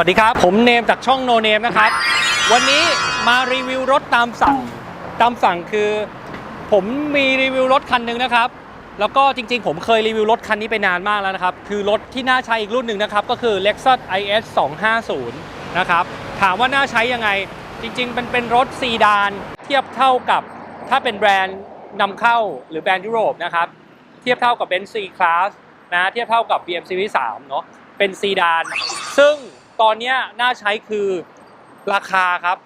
วัสดีครับ ผมเนมจากช่องโนเนมนะครับ วันนี้มารีวิวรถตามสั่ง ตามสั่งคือ ผมมีรีวิวรถคันหนึ่งนะครับ แล้วก็จริงๆ ผมเคยรีวิวรถคันนี้ไปนานมากแล้วนะครับ คือรถที่น่าใช้อีกรุ่นหนึ่งนะครับ ก็คือ Lexus IS 250นะครับ ถามว่าน่าใช้ยังไง จริงๆ มันเป็นรถซีดานเทียบเท่ากับถ้าเป็นแบรนด์นำเข้าหรือแบรนด์ยุโรปนะครับ เทียบเท่ากับ Benz C Class นะ เทียบเท่ากับ BM Series 3เนาะ เป็นซีดาน ซึ่ง ตอนนี้น่าใช้คือราคาครับ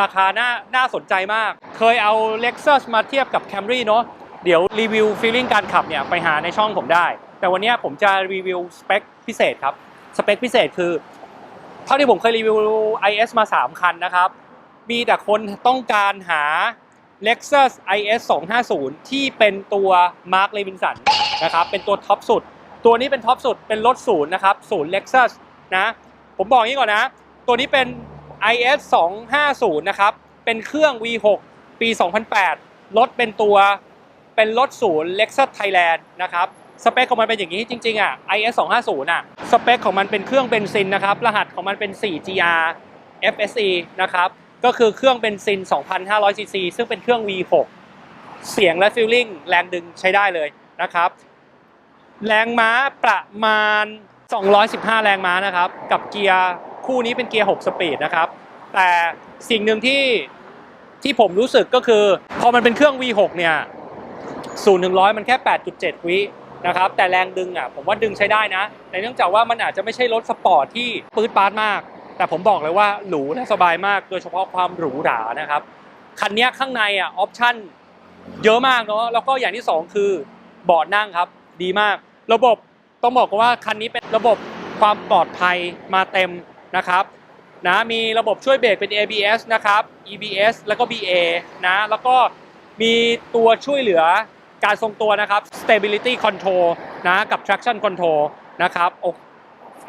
ราคาน่าน่าสนใจมาก เคยเอา Lexus มาเทียบกับ Camry เนาะเดี๋ยวรีวิวฟีลลิ่งการขับเนี่ยไปหาในช่องผมได้ แต่วันนี้ผมจะรีวิวสเปคพิเศษครับ สเปคพิเศษคือ เท่าที่ผมเคยรีวิว IS มา 3 คันนะครับ มีแต่คนต้องการหา Lexus IS 250 ที่เป็นตัว Mark Levinson นะครับ เป็นตัวท็อปสุด ตัวนี้เป็นท็อปสุด เป็นรถศูนย์นะครับ ศูนย์ Lexus นะ ผมบอกอย่างนี้ก่อนนะ ตัวนี้เป็น IS 250นะครับ เป็นเครื่อง V6 ปี 2008 รถเป็นตัว เป็นรถศูนย์ Lexus Thailand นะครับ สเปคของมันเป็นอย่างนี้จริงๆอะ IS 250อะ สเปคของมันเป็นเครื่องเบนซินนะครับ รหัสของมันเป็น 4GR FSE นะครับ ก็คือเครื่องเบนซิน 2,500ซีซีซึ่งเป็นเครื่อง V6 เสียงและฟีลลิ่งแรงดึงใช้ได้เลยนะครับ แรงม้าประมาณ 215 แรงม้านะครับ กับเกียร์คู่นี้เป็นเกียร์ 6 สปีดนะครับ แต่สิ่งหนึ่งที่ที่ผมรู้สึกก็คือ พอมันเป็นเครื่อง V6 เนี่ย0ูนย์ถึงร้อยมันแค่ 8.7 วินะครับ แต่แรงดึงอะผมว่าดึงใช้ได้นะ แต่เนื่องจากว่ามันอาจจะไม่ใช่รถสปอร์ตที่ปื๊ดปาร์ตมาก แต่ผมบอกเลยว่าหรูและสบายมาก โดยเฉพาะความหรูหรานะครับ คันนี้ข้างในอะออปชั่นเยอะมากเนาะ แล้วก็อย่างที่สองคือเบาะนั่งครับ ดีมาก ระบบ ต้องบอกว่าคันนี้เป็นระบบความปลอดภัยมาเต็มนะครับนะมีระบบช่วยเบรกเป็น ABS นะครับ EBS แล้วก็ BA นะแล้วก็มีตัวช่วยเหลือการทรงตัวนะครับ Stability Control นะกับ Traction Control นะครับอ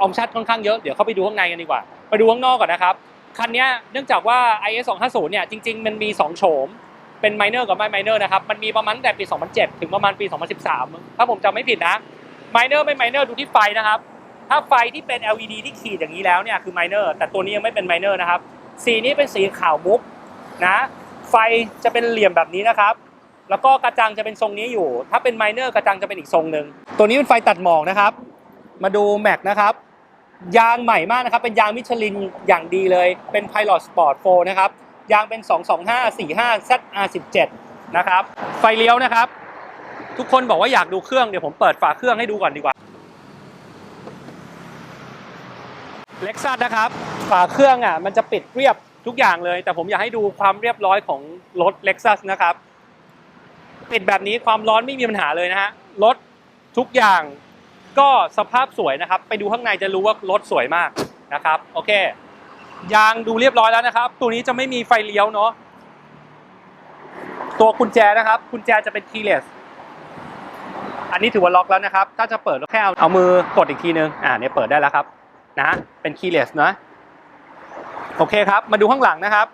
อปชั่นค่อนข้างเยอะเดี๋ยวเข้าไปดูข้างในกันดีกว่า ไปดูข้างนอกก่อนนะครับ คันนี้เนื่องจากว่า IS 250เนี่ยจริง ๆ มันมี 2 โฉม เป็น minor กับไม่ minor นะครับ มันมีประมาณแต่ปี 2007 ถึงประมาณปี 2013 ถ้าผมจำไม่ผิดนะ minor ไม่ minor ดูที่ไฟนะครับ ถ้าไฟที่เป็น LED ที่ขีดอย่างนี้แล้วเนี่ยคือ minor แต่ตัวนี้ยังไม่เป็น minor นะครับ สีนี้เป็นสีขาวมุกนะไฟจะเป็นเหลี่ยมแบบนี้นะครับ แล้วก็กระจังจะเป็นทรงนี้อยู่ ถ้าเป็น minor กระจังจะเป็นอีกทรงหนึ่งตัวนี้เป็นไฟตัดหมอกนะครับ มาดูแม็กนะครับยางใหม่มากนะครับ เป็นยางมิชลินอย่างดีเลย เป็น Pilot Sport 4นะครับ ยางเป็น 225 45 ZR17 นะครับ ไฟเลี้ยวนะครับ ทุกคนบอกว่าอยากดูเครื่องเดี๋ยวผมเปิดฝาเครื่องให้ดูก่อนดีกว่าเล็กซัสนะครับฝาเครื่องอะมันจะปิดเรียบทุกอย่างเลย แต่ผมอยากให้ดูความเรียบร้อยของรถเล็กซัสนะครับปิดแบบนี้ความร้อนไม่มีปัญหาเลยนะฮะรถทุกอย่างก็สภาพสวยนะครับ ไปดูข้างในจะรู้ว่ารถสวยมากนะครับโอเคยางดูเรียบร้อยแล้วนะครับ ตัวนี้จะไม่มีไฟเลี้ยวเนาะตัวกุญแจนะครับกุญแจจะเป็น keyless อันนี้ถือว่าล็อกแล้วนะครับ ถ้าจะเปิดก็แค่เอาเอามือกดอีกทีนึง อ่าเนี่ยเปิดได้แล้วครับนะเป็น keyless นะ โอเคครับ มาดูข้างหลังนะครับ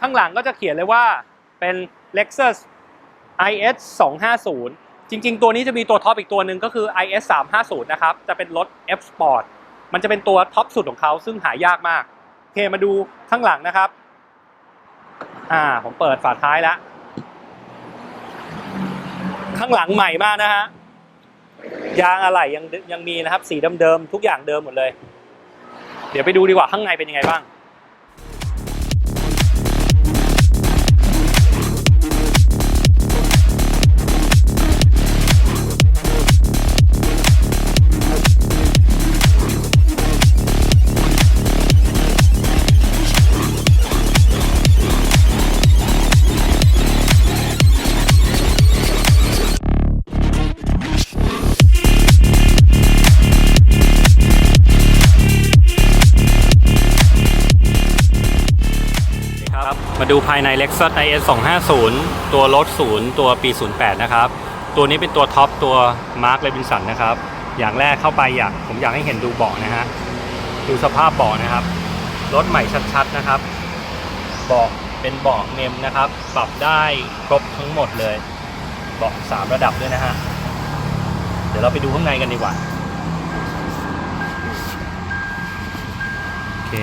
ข้างหลังก็จะเขียนเลยว่าเป็น Lexus IS 250 จริง ๆ ตัวนี้จะมีตัวท็อปอีกตัวหนึ่งก็คือ IS 350นะครับ จะเป็นรถ F Sport มันจะเป็นตัวท็อปสุดของเขาซึ่งหายากมาก โอเค มาดูข้างหลังนะครับ อ่า ผมเปิดฝาท้ายแล้ว ข้างหลังใหม่มากนะฮะ ยางอะไหล่ยังยังมีนะครับ สีเดิมๆทุกอย่างเดิมหมดเลย เดี๋ยวไปดูดีกว่าข้างในเป็นยังไงบ้าง มาดูภายใน Lexus IS 250 ตัวรถศูนย์ตัวปี 08 นะครับ ตัวนี้เป็นตัวท็อปตัว Mark Levinson นะครับ อย่างแรกเข้าไปอยากผมอยากให้เห็นดูเบาะนะฮะ ดูสภาพเบาะนะครับ รถใหม่ชัดๆนะครับ เบาะเป็นเบาะเมมนะครับ ปรับได้ครบทั้งหมดเลย เบาะ3ระดับด้วยนะฮะ เดี๋ยวเราไปดูข้างในกันดีกว่า โอเค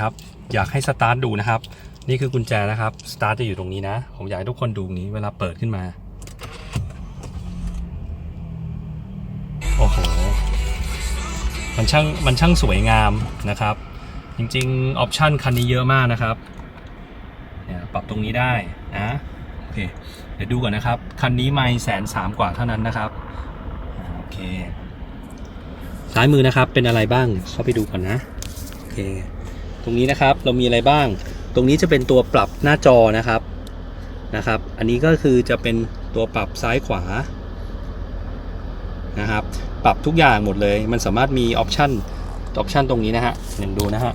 ครับ อยากให้สตาร์ทดูนะครับ นี่คือกุญแจนะครับ สตาร์ทจะอยู่ตรงนี้นะ ผมอยากให้ทุกคนดูนี้เวลาเปิดขึ้นมา โอ้โห มันช่าง มันช่างสวยงามนะครับ จริงๆ ออปชันคันนี้เยอะมากนะครับ เนี่ยปรับตรงนี้ได้นะ โอเค เดี๋ยวดูก่อนนะครับ คันนี้ไม่แสนสามกว่าเท่านั้นนะครับ โอเค ซ้ายมือนะครับ เป็นอะไรบ้าง เข้าไปดูก่อนนะ โอเค ตรงนี้นะครับเรามีอะไรบ้าง ตรงนี้จะเป็นตัวปรับหน้าจอนะครับนะครับ อันนี้ก็คือจะเป็นตัวปรับซ้ายขวานะครับ ปรับทุกอย่างหมดเลย มันสามารถมีออปชันออปชันตรงนี้นะฮะหนึ่งดูนะฮะ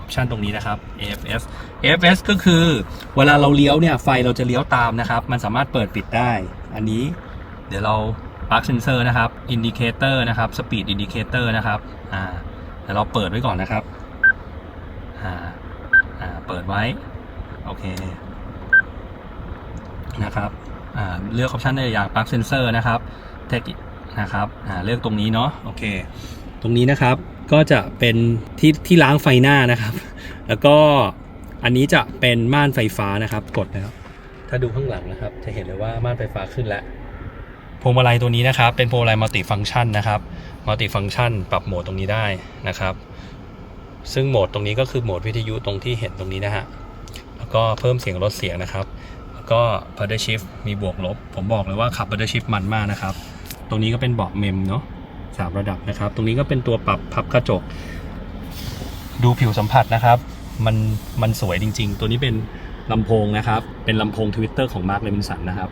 ออปชันตรงนี้นะครับ AFS AFS ก็คือเวลาเราเลี้ยวเนี่ยไฟเราจะเลี้ยวตามนะครับ มันสามารถเปิดปิดได้ อันนี้เดี๋ยวเรา Park Sensor นะครับ Indicator นะครับ Speed Indicator นะครับอ่าเดี๋ยวเราเปิดไว้ก่อนนะครับ ปิดไว้ โอเค นะครับเลือกออปชันได้อย่าง Park Sensor นะครับ Take it นะครับเลือกตรงนี้เนาะโอเค ตรงนี้นะครับก็จะเป็นที่ที่ล้างไฟหน้านะครับ แล้วก็อันนี้จะเป็นม่านไฟฟ้านะครับ กดแล้วถ้าดูข้างหลังนะครับ จะเห็นเลยว่าม่านไฟฟ้าขึ้นแล้วพวงมาลัยตัวนี้นะครับ เป็นพวงมาลัยมัลติฟัง c t ชันนะครับมัลติฟัง c t ชันปรับโหมดตรงนี้ได้นะครับ ซึ่งโหมดตรงนี้ก็คือโหมดวิทยุตรงที่เห็นตรงนี้นะฮะ แล้วก็เพิ่มเสียงลดเสียงนะครับ แล้วก็ paddle shift มีบวกลบ ผมบอกเลยว่าขับ paddle shift มันมากนะครับ ตรงนี้ก็เป็นเบาะเมมเนาะสามระดับนะครับ ตรงนี้ก็เป็นตัวปรับพับกระจก ดูผิวสัมผัสนะครับ มันมันสวยจริง ๆ ตัวนี้เป็นลำโพงนะครับ เป็นลำโพงทวิตเตอร์ของมาร์คเลมินสันนะครับ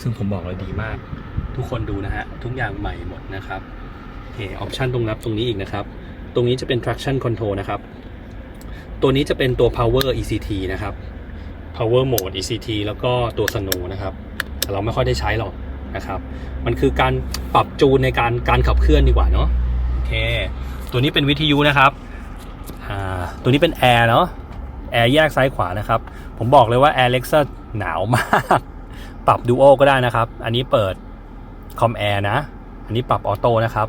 ซึ่งผมบอกเลยดีมาก ทุกคนดูนะฮะ ทุกอย่างใหม่หมดนะครับโอเคออปชันตรงนับตรงนี้อีกนะครับ ตรงนี้จะเป็น traction control นะครับ ตัวนี้จะเป็นตัว power ECT นะครับ power mode ECT แล้วก็ตัว snow นะครับ แต่เราไม่ค่อยได้ใช้หรอกนะครับ มันคือการปรับจูนในการการขับเคลื่อนดีกว่าเนาะโอเค ตัวนี้เป็นวิทยุนะครับอ่าตัวนี้เป็นแอร์เนาะ แอร์แยกซ้ายขวานะครับ ผมบอกเลยว่า Air Alexa หนาวมาก ปรับดูโอก็ได้นะครับ อันนี้เปิดคอมแอร์นะ อันนี้ปรับออโต้นะครับ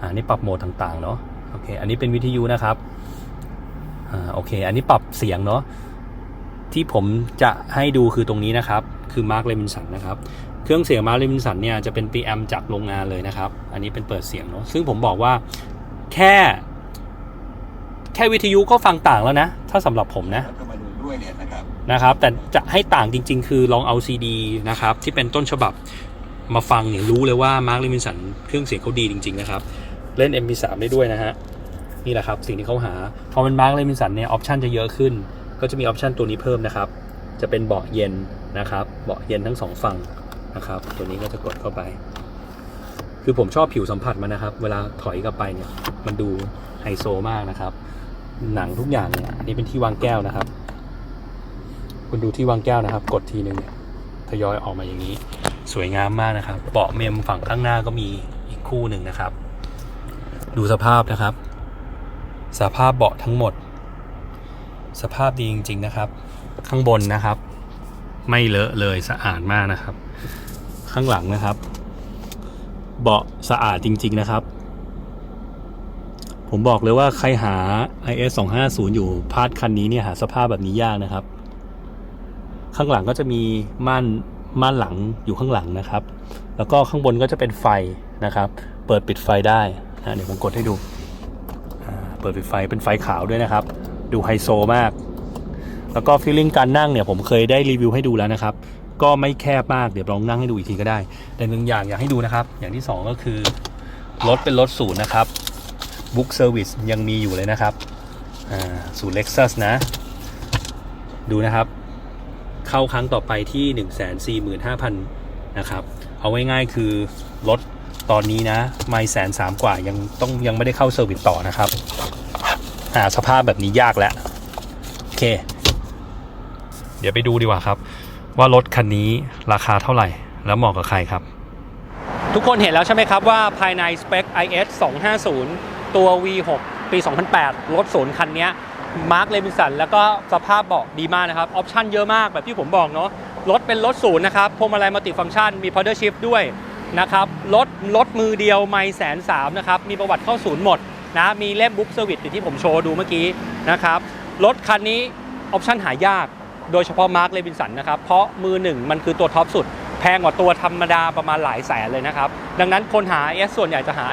อ่าอันนี้ปรับโหมดต่างๆเนาะ โอเค อันนี้เป็นวิทยุนะครับ อ่า โอเค อันนี้ปรับเสียงเนาะ ที่ผมจะให้ดูคือตรงนี้นะครับ คือมาร์คเลมินสันนะครับ เครื่องเสียงมาร์คเลมินสันเนี่ยจะเป็น preamp จากโรงงานเลยนะครับ อันนี้เป็นเปิดเสียงเนาะ ซึ่งผมบอกว่าแค่ แค่วิทยุก็ฟังต่างแล้วนะ ถ้าสำหรับผมนะรัฐธรรมนูญด้วยเนี่ยนะครับนะครับ แต่จะให้ต่างจริง ๆ คือลองเอาซีดีนะครับ ที่เป็นต้นฉบับมาฟังเนี่ยรู้เลยว่ามาร์คลิมินสันเครื่องเสียงเขาดีจริง ๆ นะครับ เล่น MP3 ได้ด้วยนะฮะ นี่แหละครับ สิ่งที่เขาหา พอเป็นมาร์คลิมินสันเนี่ยออปชันจะเยอะขึ้น ก็จะมีออปชันตัวนี้เพิ่มนะครับ จะเป็นเบาะเย็นนะครับ เบาะเย็นทั้งสองฝั่งนะครับ ตัวนี้ก็จะกดเข้าไป คือผมชอบผิวสัมผัสมันนะครับ เวลาถอยกลับไปเนี่ย มันดูไฮโซมากนะครับ หนังทุกอย่างเนี่ย อันนี้เป็นที่วางแก้วนะครับ คุณดูที่วางแก้วนะครับ กดทีนึงเนี่ยทยอยออกมาอย่างนี้ สวยงามมากนะครับ เบาะเมมฝั่งข้างหน้าก็มีอีกคู่หนึ่งนะครับ ดูสภาพนะครับ สภาพเบาะทั้งหมด สภาพดีจริง ๆนะครับ ข้างบนนะครับ ไม่เลอะเลยสะอาดมากนะครับ ข้างหลังนะครับ เบาะสะอาดจริง ๆนะครับ ผมบอกเลยว่าใครหา IS 250 อยู่พาร์ทคันนี้เนี่ยหาสภาพแบบนี้ยากนะครับ ข้างหลังก็จะมีม่านม่านหลังอยู่ข้างหลังนะครับ แล้วก็ข้างบนก็จะเป็นไฟนะครับ เปิดปิดไฟได้ นะเดี๋ยวผมกดให้ดู เปิดไฟเป็นไฟขาวด้วยนะครับ ดูไฮโซมาก แล้วก็ฟีลลิ่งการนั่งเนี่ยผมเคยได้รีวิวให้ดูแล้วนะครับ ก็ไม่แคบมากเดี๋ยวลองนั่งให้ดูอีกทีก็ได้ แต่หนึ่งอย่างอยากให้ดูนะครับ อย่างที่สองก็คือรถเป็นรถศูนย์นะครับบุ๊กเซอร์วิสยังมีอยู่เลยนะครับศูนย์ Lexus นะ ดูนะครับ เข้าครั้งต่อไปที่ 1 4 5 0 0 0 นะครับ เอาง่ายๆคือรถ ตอนนี้นะไม่แสนสามกว่ายังต้องยังไม่ได้เข้าเซอร์วิสต่อนะครับหาสภาพแบบนี้ยากแล้ว โอเค เดี๋ยวไปดูดีกว่าครับ ว่ารถคันนี้ราคาเท่าไหร่ แล้วเหมาะกับใครครับ ทุกคนเห็นแล้วใช่ไหมครับว่าภายในสเปค IS 250 ตัว V6 ปี 2008 รถศูนย์คันนี้มาร์คเลมิสันแล้วก็สภาพเบาะดีมากนะครับ ออปชั่นเยอะมากแบบที่ผมบอกเนาะรถเป็นรถศูนย์นะครับพวงมาลัยมัลติฟังก์ชันมี powder shift ด้วย นะครับรถรถมือเดียวไม่แสนสามนะครับมีประวัติเข้าศูนย์หมดนะมีเล่มบุ๊กเซอร์วิสที่ผมโชว์ดูเมื่อกี้นะครับรถคันนี้ออปชั่นหายาก โดยเฉพาะมาร์คเลวินสันนะครับเพราะมือหนึ่งมันคือตัวท็อปสุด แพงกว่าตัวธรรมดาประมาณหลายแสนเลยนะครับ ดังนั้นคนหา S ส่วนใหญ่จะหา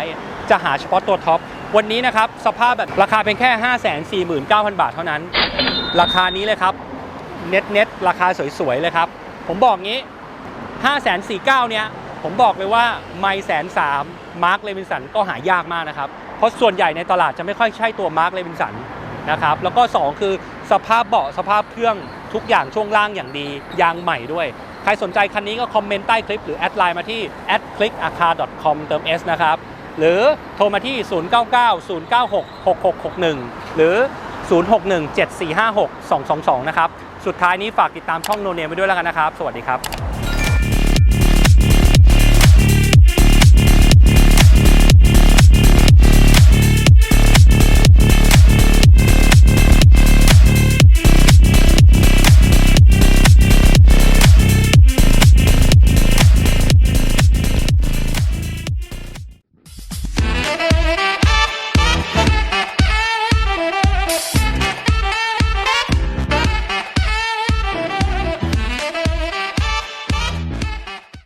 จะหาเฉพาะตัวท็อป วันนี้นะครับสภาพแบบราคาเป็นแค่ 549,000 บาทเท่านั้น ราคานี้เลยครับเน็ตเน็ตราคาสวยๆเลยครับ ผมบอกงี้ 549,000เนี่ย ผมบอกเลยว่าไม่แสนสามมาร์คเลวินสันก็หายากมากนะครับ เพราะส่วนใหญ่ในตลาดจะไม่ค่อยใช่ตัวมาร์คเลวินสันนะครับ แล้วก็ 2 คือสภาพเบาะสภาพเครื่องทุกอย่างช่วงล่างอย่างดี ยางใหม่ด้วย ใครสนใจคันนี้ก็คอมเมนต์ใต้คลิปหรือแอดไลน์มาที่ @clickacar.com เติม S นะครับ หรือโทรมาที่ 0990966661 หรือ 0617456222 นะครับ สุดท้ายนี้ฝากติดตามช่องโนเนมไปด้วยแล้วกันนะครับ สวัสดีครับ